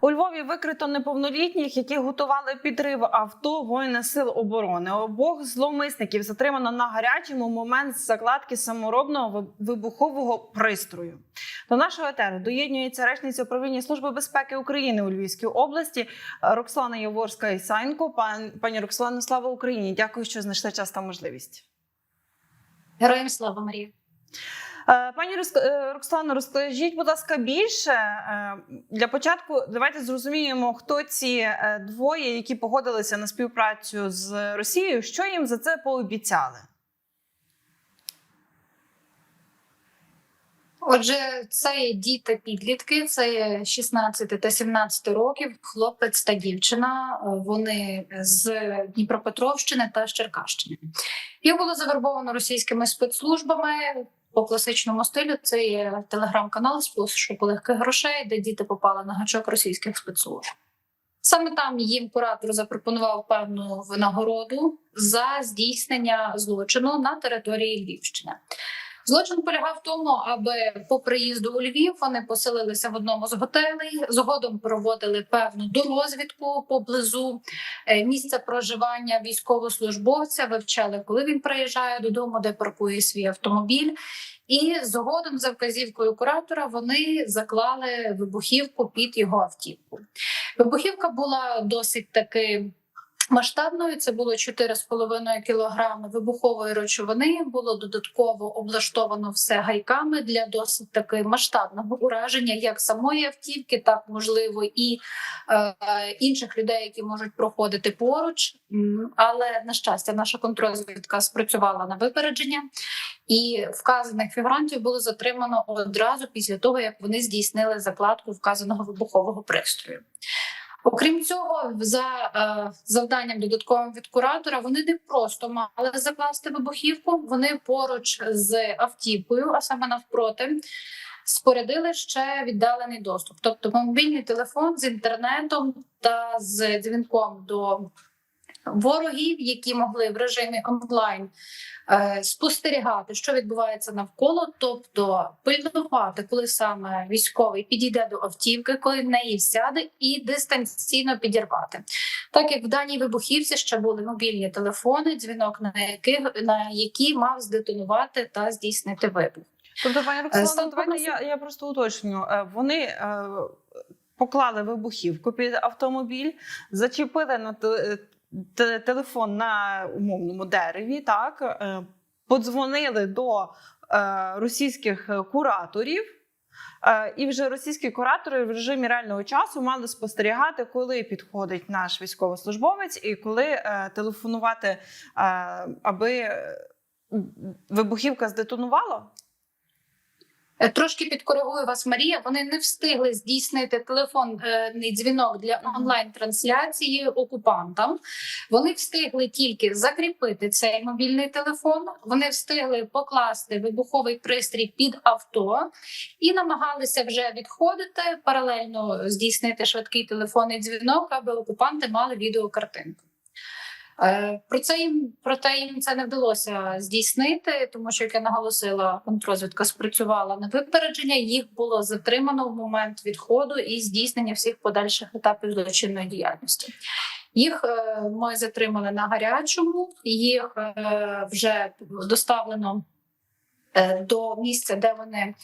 У Львові викрито неповнолітніх, які готували підрив авто воїна сил оборони. Обох зловмисників затримано на гарячому момент закладки саморобного вибухового пристрою. До нашого етеру доєднюється речниця управління служби безпеки України у Львівській області Роксолана Яворська Ісайнко. Пан пані Роксолана, слава Україні! Дякую, що знайшли час та можливість. Героям слава Марія. Е, Пані е, Роксолано, розкажіть, будь ласка, більше Е, для початку. Давайте зрозуміємо, хто ці двоє, які погодилися на співпрацю з Росією. Що їм за це пообіцяли? Отже, це є діти підлітки, це є 16 та 17 років, хлопець та дівчина. Вони з Дніпропетровщини та з Черкащини. Їх було завербовано російськими спецслужбами по класичному стилю. Це є телеграм-канал з легких грошей, де діти попали на гачок російських спецслужб. Саме там їм куратор запропонував певну винагороду за здійснення злочину на території Львівщини. Злочин полягав в тому, аби по приїзду у Львів вони поселилися в одному з готелей. Згодом проводили певну дорозвідку поблизу е, місця проживання військовослужбовця, вивчали, коли він приїжджає додому, де паркує свій автомобіль. І згодом, за вказівкою куратора, вони заклали вибухівку під його автівку. Вибухівка була досить таки масштабною. Це було 4,5 кілограми вибухової речовини. Було додатково облаштовано все гайками для досить таки масштабного ураження, як самої автівки, так можливо і е, інших людей, які можуть проходити поруч. Але на щастя, наша контрозвідка спрацювала на випередження, і вказаних фігурантів було затримано одразу після того, як вони здійснили закладку вказаного вибухового пристрою. Окрім цього, за е, завданням додатковим від куратора, вони не просто мали закласти вибухівку. Вони поруч з автівкою, а саме навпроти, спорядили ще віддалений доступ, тобто мобільний телефон з інтернетом та з дзвінком до ворогів, які могли в режимі онлайн е, спостерігати, що відбувається навколо, тобто пильнувати, коли саме військовий підійде до автівки, коли в неї сяде, і дистанційно підірвати. Так як в даній вибухівці ще були мобільні телефони, дзвінок на яких на які мав здетонувати та здійснити вибух. Тобто, пані Роксолано, стосовно давайте я, я просто уточню. Е, Вони е, поклали вибухівку під автомобіль, зачепили на телефон на умовному дереві, так е, подзвонили до е, російських кураторів. Е, І вже російські куратори в режимі реального часу мали спостерігати, коли підходить наш військовослужбовець, і коли телефонувати, аби вибухівка здетонувала. Е, Трошки підкоригую вас, Марія. Вони не встигли здійснити телефонний дзвінок для онлайн-трансляції окупантам. Вони встигли тільки закріпити цей мобільний телефон. Вони встигли покласти вибуховий пристрій під авто і намагалися вже відходити паралельно здійснити швидкий телефонний дзвінок, аби окупанти мали відеокартинку. Е, Про це їм проте їм це не вдалося здійснити, тому що як я наголосила, контрозвідка спрацювала на випередження. Їх було затримано в момент відходу і здійснення всіх подальших етапів злочинної діяльності. Їх е, ми затримали на гарячому, їх е, вже доставлено до місця, де вони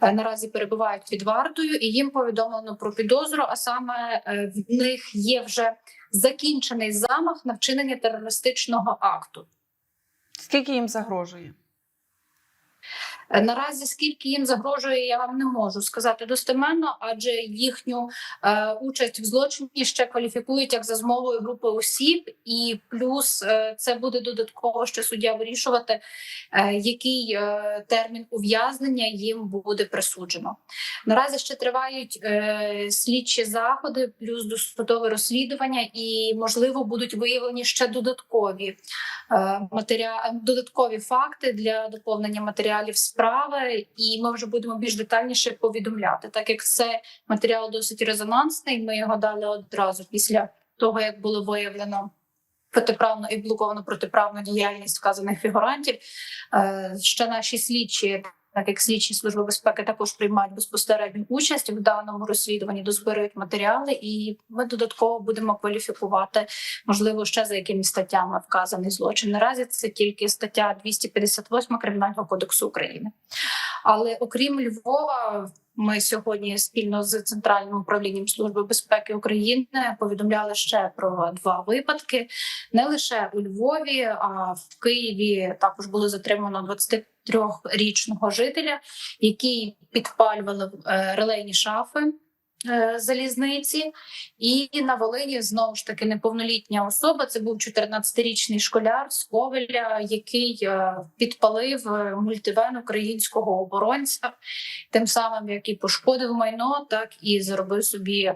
наразі перебувають під вартою, і їм повідомлено про підозру. А саме в них є вже закінчений замах на вчинення терористичного акту. Скільки їм загрожує? Е, Наразі скільки їм загрожує, я вам не можу сказати достеменно, адже їхню е, участь в злочині ще кваліфікують як за змовою групи осіб, і плюс е, це буде додатково ще суддя вирішувати, е, який е, термін ув'язнення їм буде присуджено. Наразі ще тривають е, слідчі заходи, плюс досудове розслідування, і можливо будуть виявлені ще додаткові е, матеріали, додаткові факти для доповнення матеріалів справи, і ми вже будемо більш детальніше повідомляти, так як це матеріал досить резонансний. Ми його дали одразу після того, як було виявлено. Протиправну і блоковано протиправну діяльність вказаних фігурантів. Е, Ще наші слідчі так як слідчі служби безпеки також приймають безпосередню участь в даному розслідуванні, дозбирають матеріали, і ми додатково будемо кваліфікувати, можливо, ще за якими статтями вказаний злочин. Наразі це тільки стаття 258 кримінального кодексу України. Але окрім Львова, ми сьогодні спільно з центральним управлінням служби безпеки України повідомляли ще про два випадки. Не лише у Львові, а в Києві також було затримано 23-річного жителя, який підпалювали е, релейні шафи. Е, Залізниці, і на Волині знову ж таки неповнолітня особа. Це був 14-річний школяр з Ковеля, який е, підпалив е, мультивен українського оборонця, тим самим як і пошкодив майно, так і заробив собі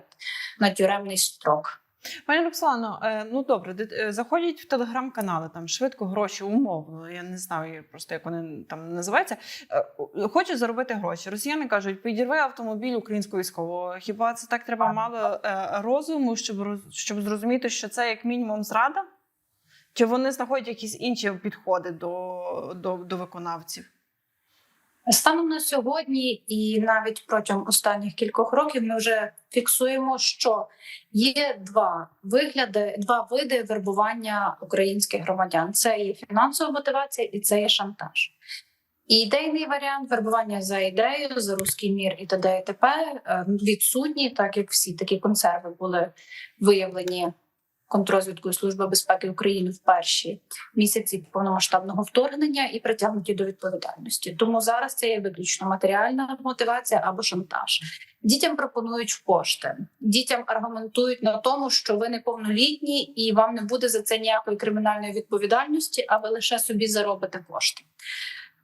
на тюремний строк. Пані Роксолано, е, ну добре, е, заходять в телеграм-канали, там швидко гроші, умовно. Я не знаю просто, як вони там називаються. Е, Хочуть заробити гроші. Росіяни кажуть, підірви автомобіль українського військового. Хіба це так треба мало розуму, щоб щоб зрозуміти, що це як мінімум зрада? Чи вони знаходять якісь інші підходи до, до, до виконавців? Станом на сьогодні, і навіть протягом останніх кількох років, ми вже фіксуємо, що є два вигляди, два види вербування українських громадян: це є фінансова мотивація і це є шантаж. І ідейний варіант вербування за ідею, за руський мір і т.д. і т.п. е, відсутні, так як всі такі консерви були виявлені контррозвідкою Служби безпеки України в перші місяці повномасштабного вторгнення і притягнуті до відповідальності. Тому зараз це є виключно матеріальна мотивація або шантаж. Дітям пропонують кошти. Дітям аргументують на тому, що ви неповнолітні і вам не буде за це ніякої кримінальної відповідальності, а ви лише собі заробите кошти.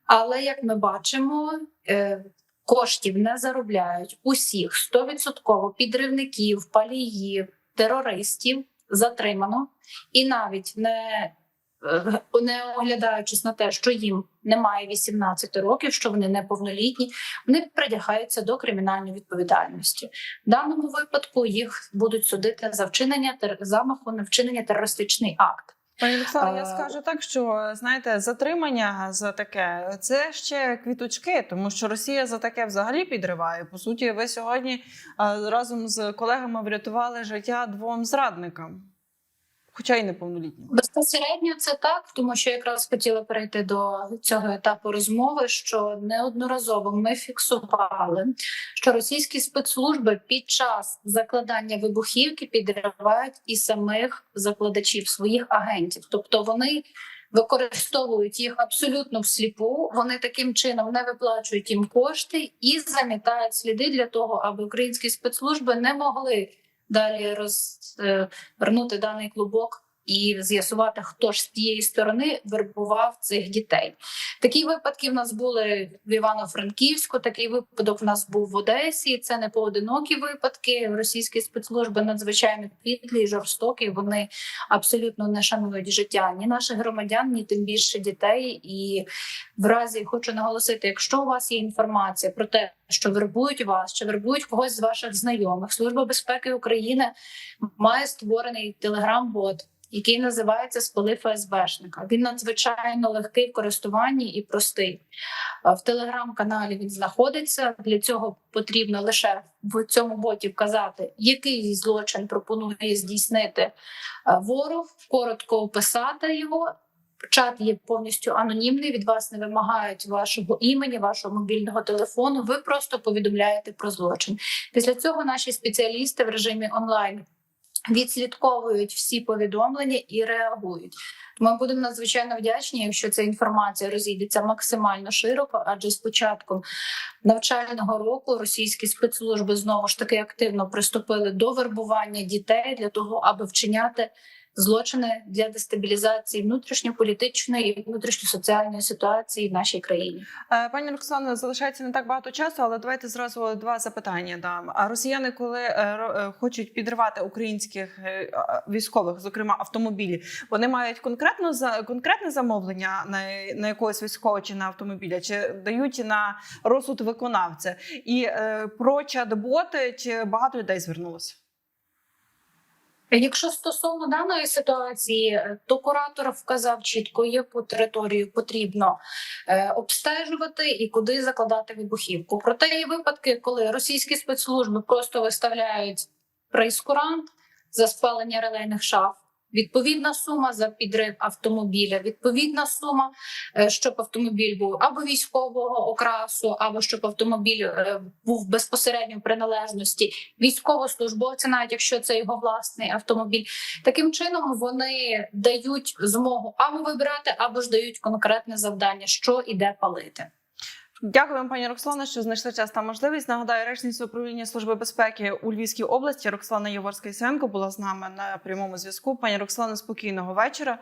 Але як ми бачимо, е, коштів не заробляють усіх 100% підривників, паліїв, терористів затримано, і навіть не, е, не оглядаючись на те, що їм немає 18 років, що вони неповнолітні, вони придягаються до кримінальної відповідальності. В даному випадку їх будуть судити за вчинення замаху на вчинення терористичний акт. Пані Роксана, я скажу так, що знаєте, затримання за таке це ще квіточки, тому що Росія за таке взагалі підриває. По суті, ви сьогодні разом з колегами врятували життя двом зрадникам, хоча й неповнолітнім. Безпосередньо це так, тому що якраз хотіла перейти до цього етапу розмови, що неодноразово ми фіксували, що російські спецслужби під час закладання вибухівки підривають і самих закладачів своїх агентів, тобто вони. Використовують їх абсолютно всліпу. Вони таким чином не виплачують їм кошти і замітають сліди для того, аби українські спецслужби не могли далі розвернути даний клубок і з'ясувати, хто ж з тієї сторони вербував цих дітей. Такі випадки в нас були в Івано-Франківську. Такий випадок в нас був в Одесі. Це не поодинокі випадки. Російські спецслужби надзвичайно підлі жорстокі. Вони абсолютно не шанують життя ні наших громадян, ні тим більше дітей. І в разі хочу наголосити, якщо у вас є інформація про те, що вербують вас, чи вербують когось з ваших знайомих, служба безпеки України має створений телеграм-бот. Який називається спали ФСБшника. Він надзвичайно легкий в користуванні і простий. В телеграм-каналі він знаходиться. Для цього потрібно лише в цьому боті вказати, який злочин пропонує здійснити ворог, коротко описати його. Чат є повністю анонімний. Від вас не вимагають вашого імені, вашого мобільного телефону. Ви просто повідомляєте про злочин. Після цього наші спеціалісти в режимі онлайн відслідковують всі повідомлення і реагують. Ми будемо надзвичайно вдячні, якщо ця інформація розійдеться максимально широко, адже з початком навчального року російські спецслужби знову ж таки активно приступили до вербування дітей для того, аби вчиняти злочини для дестабілізації внутрішньополітичної і внутрішньосоціальної ситуації в нашій країні. Е, Пані Роксано, залишається не так багато часу, але давайте зразу два запитання дам. А росіяни, коли е, е, хочуть підривати українських військових, зокрема автомобілі, вони мають конкретно за конкретне замовлення на, на якогось військового чи на автомобіля, чи дають на розсуд виконавця? І про чат-боти чи багато людей звернулося? Якщо стосовно даної ситуації, е, то куратор вказав чітко, яку територію потрібно е, обстежувати і куди закладати вибухівку. Проте є випадки, коли російські спецслужби просто виставляють прейскурант за спалення релейних шаф. Відповідна сума за підрив автомобіля, відповідна сума, е, щоб автомобіль був або військового окрасу, або щоб автомобіль е, був безпосередньо в приналежності військовослужбовця, навіть якщо це його власний автомобіль. Таким чином вони дають змогу або вибирати, або ж дають конкретне завдання, що і де палити. Дякую пані Роксолана, що знайшли час та можливість. Нагадаю, речниця управління служби безпеки у Львівській області Роксолана Єворська Ісенко була з нами на прямому зв'язку. Пані Роксолана, спокійного вечора.